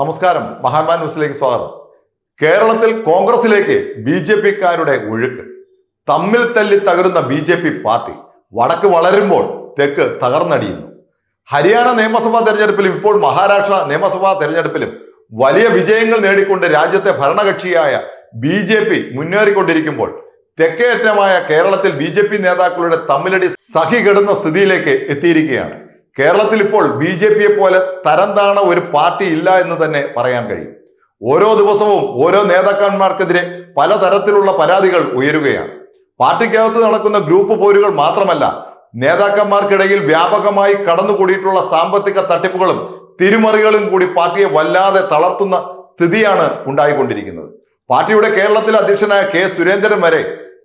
നമസ്കാരം. മഹാത്മാ ന്യൂസിലേക്ക് സ്വാഗതം. കേരളത്തിൽ കോൺഗ്രസിലേക്ക് ബി ജെ പിക്കാരുടെ ഒഴുക്ക്. തമ്മിൽ തല്ലി തകരുന്ന ബി ജെ പി പാർട്ടി വടക്ക് വളരുമ്പോൾ തെക്ക് തകർന്നടിയുന്നു. ഹരിയാന നിയമസഭാ തെരഞ്ഞെടുപ്പിലും ഇപ്പോൾ മഹാരാഷ്ട്ര നിയമസഭാ തെരഞ്ഞെടുപ്പിലും വലിയ വിജയങ്ങൾ നേടിക്കൊണ്ട് രാജ്യത്തെ ഭരണകക്ഷിയായ ബി ജെ പി മുന്നേറിക്കൊണ്ടിരിക്കുമ്പോൾ തെക്കേറ്റമായ കേരളത്തിൽ ബി ജെ പി നേതാക്കളുടെ തമ്മിലടി സഹികെടുന്ന സ്ഥിതിയിലേക്ക് എത്തിയിരിക്കുകയാണ്. കേരളത്തിൽ ഇപ്പോൾ ബി ജെ പിയെ പോലെ തരംതാണ ഒരു പാർട്ടി ഇല്ല എന്ന് തന്നെ പറയാൻ കഴിയും. ഓരോ ദിവസവും ഓരോ നേതാക്കന്മാർക്കെതിരെ പലതരത്തിലുള്ള പരാതികൾ ഉയരുകയാണ്. പാർട്ടിക്കകത്ത് നടക്കുന്ന ഗ്രൂപ്പ് പോരുകൾ മാത്രമല്ല നേതാക്കന്മാർക്കിടയിൽ വ്യാപകമായി കടന്നുകൂടിയിട്ടുള്ള സാമ്പത്തിക തട്ടിപ്പുകളും തിരിമറികളും കൂടി പാർട്ടിയെ വല്ലാതെ തളർത്തുന്ന സ്ഥിതിയാണ് ഉണ്ടായിക്കൊണ്ടിരിക്കുന്നത്. പാർട്ടിയുടെ കേരളത്തിലെ അധ്യക്ഷനായ കെ സുരേന്ദ്രൻ വരെ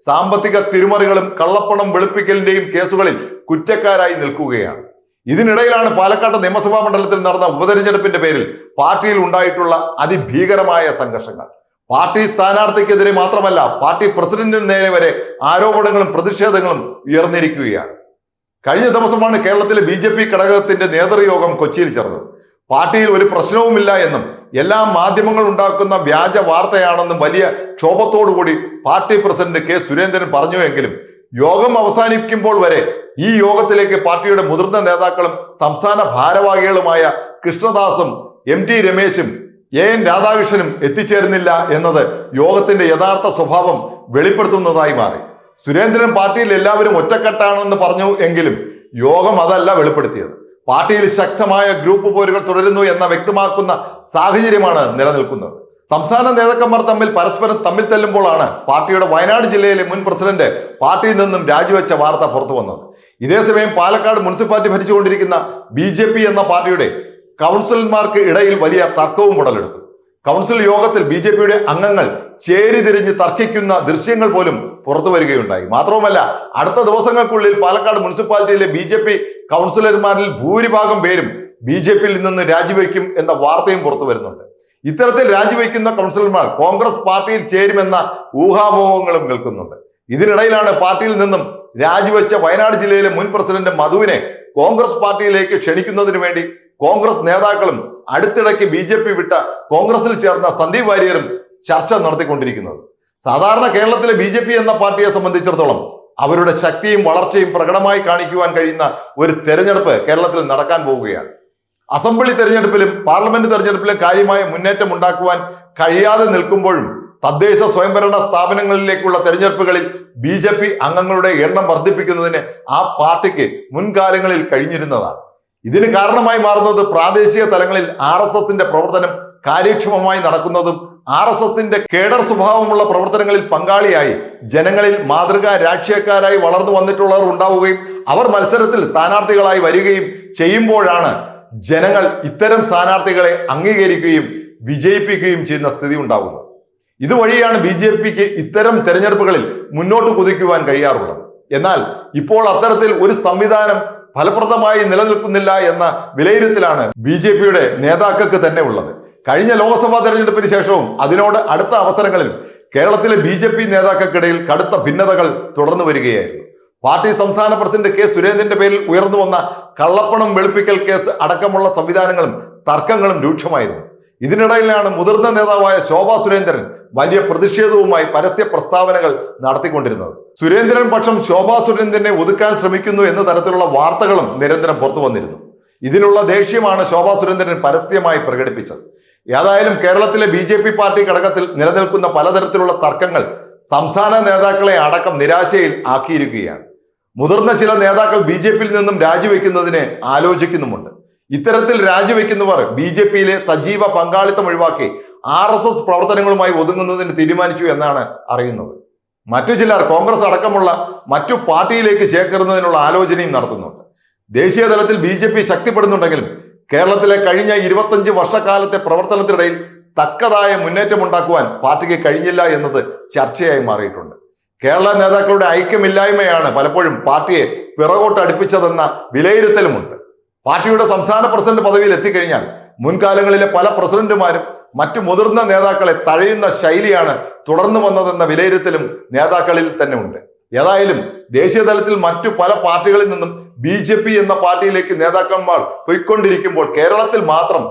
സാമ്പത്തിക തിരിമറികളും കള്ളപ്പണം വെളുപ്പിക്കലിന്റെയും കേസുകളിൽ കുറ്റക്കാരായി നിൽക്കുകയാണ്. ഇതിനിടയിലാണ് പാലക്കാട് നിയമസഭാ മണ്ഡലത്തിൽ നടന്ന ഉപതെരഞ്ഞെടുപ്പിന്റെ പേരിൽ പാർട്ടിയിൽ ഉണ്ടായിട്ടുള്ള അതിഭീകരമായ സംഘർഷങ്ങൾ. പാർട്ടി സ്ഥാനാർത്ഥിക്കെതിരെ മാത്രമല്ല പാർട്ടി പ്രസിഡന്റിന് നേരെ വരെ ആരോപണങ്ങളും പ്രതിഷേധങ്ങളും ഉയർന്നിരിക്കുകയാണ്. കഴിഞ്ഞ ദിവസമാണ് കേരളത്തിലെ ബി ജെ പി ഘടകത്തിന്റെ നേതൃയോഗം കൊച്ചിയിൽ ചേർന്നത്. പാർട്ടിയിൽ ഒരു പ്രശ്നവുമില്ല എന്നും എല്ലാ മാധ്യമങ്ങൾ ഉണ്ടാക്കുന്ന വ്യാജ വാർത്തയാണെന്നും വലിയ ക്ഷോഭത്തോടുകൂടി പാർട്ടി പ്രസിഡന്റ് കെ സുരേന്ദ്രൻ പറഞ്ഞു എങ്കിലും യോഗം അവസാനിക്കുമ്പോൾ വരെ ഈ യോഗത്തിലേക്ക് പാർട്ടിയുടെ മുതിർന്ന നേതാക്കളും സംസ്ഥാന ഭാരവാഹികളുമായ കൃഷ്ണദാസും എം ടി രമേശും എ എൻ രാധാകൃഷ്ണനും എത്തിച്ചേരുന്നില്ല എന്നത് യോഗത്തിന്റെ യഥാർത്ഥ സ്വഭാവം വെളിപ്പെടുത്തുന്നതായി മാറി. സുരേന്ദ്രൻ പാർട്ടിയിൽ എല്ലാവരും ഒറ്റക്കെട്ടാണെന്ന് പറഞ്ഞു എങ്കിലും യോഗം അതല്ല വെളിപ്പെടുത്തിയത്. പാർട്ടിയിൽ ശക്തമായ ഗ്രൂപ്പ് പോരുകൾ തുടരുന്നു എന്ന വ്യക്തമാക്കുന്ന സാഹചര്യമാണ് നിലനിൽക്കുന്നത്. സംസ്ഥാന നേതാക്കന്മാർ തമ്മിൽ പരസ്പരം തമ്മിൽ തല്ലുമ്പോഴാണ് പാർട്ടിയുടെ വയനാട് ജില്ലയിലെ മുൻ പ്രസിഡന്റ് പാർട്ടിയിൽ നിന്നും രാജിവെച്ച വാർത്ത പുറത്തു വന്നത് ഇതേസമയം പാലക്കാട് മുനിസിപ്പാലിറ്റി ഭരിച്ചുകൊണ്ടിരിക്കുന്ന ബി ജെ പി എന്ന പാർട്ടിയുടെ കൗൺസിലർമാർക്ക് ഇടയിൽ വലിയ തർക്കവും ഉടലെടുത്തു. കൗൺസിൽ യോഗത്തിൽ ബി ജെ പിയുടെ അംഗങ്ങൾ ചേരിതിരിഞ്ഞ് തർക്കിക്കുന്ന ദൃശ്യങ്ങൾ പോലും പുറത്തു വരികയുണ്ടായി. മാത്രവുമല്ല അടുത്ത ദിവസങ്ങൾക്കുള്ളിൽ പാലക്കാട് മുനിസിപ്പാലിറ്റിയിലെ ബി ജെ പി കൗൺസിലർമാരിൽ ഭൂരിഭാഗം പേരും ബി ജെ പിയിൽ നിന്ന് രാജിവെക്കും എന്ന വാർത്തയും പുറത്തു വരുന്നുണ്ട്. ഇത്തരത്തിൽ രാജിവെക്കുന്ന കൗൺസിലർമാർ കോൺഗ്രസ് പാർട്ടിയിൽ ചേരുമെന്ന ഊഹാപോഹങ്ങളും കേൾക്കുന്നുണ്ട്. ഇതിനിടയിലാണ് പാർട്ടിയിൽ നിന്നും രാജിവെച്ച വയനാട് ജില്ലയിലെ മുൻ പ്രസിഡന്റ് മധുവിനെ കോൺഗ്രസ് പാർട്ടിയിലേക്ക് ക്ഷണിക്കുന്നതിന് വേണ്ടി കോൺഗ്രസ് നേതാക്കളും അടുത്തിടയ്ക്ക് ബി ജെ പി വിട്ട കോൺഗ്രസിൽ ചേർന്ന സന്ദീപ് വാര്യരും ചർച്ച നടത്തിക്കൊണ്ടിരിക്കുന്നത്. സാധാരണ കേരളത്തിലെ ബി ജെ പി എന്ന പാർട്ടിയെ സംബന്ധിച്ചിടത്തോളം അവരുടെ ശക്തിയും വളർച്ചയും പ്രകടമായി കാണിക്കുവാൻ കഴിയുന്ന ഒരു തെരഞ്ഞെടുപ്പ് കേരളത്തിൽ നടക്കാൻ പോവുകയാണ്. അസംബ്ലി തെരഞ്ഞെടുപ്പിലും പാർലമെന്റ് തെരഞ്ഞെടുപ്പിലും കാര്യമായ മുന്നേറ്റം ഉണ്ടാക്കുവാൻ കഴിയാതെ നിൽക്കുമ്പോഴും തദ്ദേശ സ്വയംഭരണ സ്ഥാപനങ്ങളിലേക്കുള്ള തെരഞ്ഞെടുപ്പുകളിൽ ബി ജെ പി അംഗങ്ങളുടെ എണ്ണം വർദ്ധിപ്പിക്കുന്നതിന് ആ പാർട്ടിക്ക് മുൻകാലങ്ങളിൽ കഴിഞ്ഞിരുന്നതാണ്. ഇതിന് കാരണമായി മാറുന്നത് പ്രാദേശിക തലങ്ങളിൽ ആർ എസ് എസിന്റെ പ്രവർത്തനം കാര്യക്ഷമമായി നടക്കുന്നതും ആർ എസ് എസിന്റെ കേഡർ സ്വഭാവമുള്ള പ്രവർത്തനങ്ങളിൽ പങ്കാളിയായി ജനങ്ങളിൽ മാതൃകാ രാഷ്ട്രീയക്കാരായി വളർന്നു വന്നിട്ടുള്ളവർ ഉണ്ടാവുകയും അവർ മത്സരത്തിൽ സ്ഥാനാർത്ഥികളായി വരികയും ചെയ്യുമ്പോഴാണ് ജനങ്ങൾ ഇത്തരം സ്ഥാനാർത്ഥികളെ അംഗീകരിക്കുകയും വിജയിപ്പിക്കുകയും ചെയ്യുന്ന സ്ഥിതി ഉണ്ടാകുന്നത്. ഇതുവഴിയാണ് ബി ജെ പിക്ക് ഇത്തരം തെരഞ്ഞെടുപ്പുകളിൽ മുന്നോട്ട് കുതിക്കുവാൻ കഴിയാറുള്ളത്. എന്നാൽ ഇപ്പോൾ അത്തരത്തിൽ ഒരു സംവിധാനം ഫലപ്രദമായി നിലനിൽക്കുന്നില്ല എന്ന വിലയിരുത്തലാണ് ബി ജെ പിയുടെ നേതാക്കൾക്ക് തന്നെ ഉള്ളത്. കഴിഞ്ഞ ലോക്സഭാ തെരഞ്ഞെടുപ്പിന് ശേഷവും അതിനോട് അടുത്ത അവസരങ്ങളിൽ കേരളത്തിലെ ബി ജെ പി നേതാക്കൾക്കിടയിൽ കടുത്ത ഭിന്നതകൾ തുടർന്നു വരികയായിരുന്നു. പാർട്ടി സംസ്ഥാന പ്രസിഡന്റ് കെ സുരേന്ദ്രന്റെ പേരിൽ ഉയർന്നു വന്ന കള്ളപ്പണം വെളുപ്പിക്കൽ കേസ് അടക്കമുള്ള സംവിധാനങ്ങളും തർക്കങ്ങളും രൂക്ഷമായിരുന്നു. ഇതിനിടയിലാണ് മുതിർന്ന നേതാവായ ശോഭാ സുരേന്ദ്രൻ വലിയ പ്രതിഷേധവുമായി പരസ്യ പ്രസ്താവനകൾ നടത്തിക്കൊണ്ടിരുന്നത്. സുരേന്ദ്രൻ പക്ഷം ശോഭാ സുരേന്ദ്രനെ ഒതുക്കാൻ ശ്രമിക്കുന്നു എന്ന തരത്തിലുള്ള വാർത്തകളും നിരന്തരം പുറത്തു വന്നിരുന്നു. ഇതിനുള്ള ദേഷ്യമാണ് ശോഭാ സുരേന്ദ്രൻ പരസ്യമായി പ്രകടിപ്പിച്ചത്. ഏതായാലും കേരളത്തിലെ ബി പാർട്ടി ഘടകത്തിൽ നിലനിൽക്കുന്ന പലതരത്തിലുള്ള തർക്കങ്ങൾ സംസ്ഥാന നേതാക്കളെ അടക്കം നിരാശയിൽ ആക്കിയിരിക്കുകയാണ്. മുതിർന്ന ചില നേതാക്കൾ ബി ജെ പിയിൽ നിന്നും രാജിവെക്കുന്നതിന് ആലോചിക്കുന്നുമുണ്ട്. ഇത്തരത്തിൽ രാജിവെക്കുന്നവർ ബി ജെ പിയിലെ സജീവ പങ്കാളിത്തം ഒഴിവാക്കി ആർ എസ് എസ് പ്രവർത്തനങ്ങളുമായി ഒതുങ്ങുന്നതിന് തീരുമാനിച്ചു എന്നാണ് അറിയുന്നത്. മറ്റു ചിലർ കോൺഗ്രസ് അടക്കമുള്ള മറ്റു പാർട്ടിയിലേക്ക് ചേക്കേറുന്നതിനുള്ള ആലോചനയും നടത്തുന്നുണ്ട്. ദേശീയ തലത്തിൽ ബി ജെ പി ശക്തിപ്പെടുന്നുണ്ടെങ്കിലും കേരളത്തിലെ കഴിഞ്ഞ ഇരുപത്തഞ്ച് വർഷക്കാലത്തെ പ്രവർത്തനത്തിനിടയിൽ തക്കതായ മുന്നേറ്റമുണ്ടാക്കുവാൻ പാർട്ടിക്ക് കഴിഞ്ഞില്ല എന്നത് ചർച്ചയായി മാറിയിട്ടുണ്ട്. കേരള നേതാക്കളുടെ ഐക്യമില്ലായ്മയാണ് പലപ്പോഴും പാർട്ടിയെ പിറകോട്ട് അടുപ്പിച്ചതെന്ന വിലയിരുത്തലുമുണ്ട്. പാർട്ടിയുടെ സംസ്ഥാന പ്രസിഡന്റ് പദവിയിൽ എത്തിക്കഴിഞ്ഞാൽ മുൻകാലങ്ങളിലെ പല പ്രസിഡന്റുമാരും മറ്റു മുതിർന്ന നേതാക്കളെ തഴയുന്ന ശൈലിയാണ് തുടർന്നു വന്നതെന്ന വിലയിരുത്തലും നേതാക്കളിൽ തന്നെ ഉണ്ട് ഏതായാലും ദേശീയ തലത്തിൽ മറ്റു പല പാർട്ടികളിൽ നിന്നും ബി ജെ പി എന്ന പാർട്ടിയിലേക്ക് നേതാക്കന്മാർ പോയിക്കൊണ്ടിരിക്കുമ്പോൾ കേരളത്തിൽ മാത്രം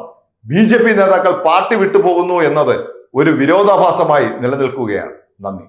ബി ജെ പി നേതാക്കൾ പാർട്ടി വിട്ടുപോകുന്നു എന്നത് ഒരു വിരോധാഭാസമായി നിലനിൽക്കുകയാണ്. നന്ദി.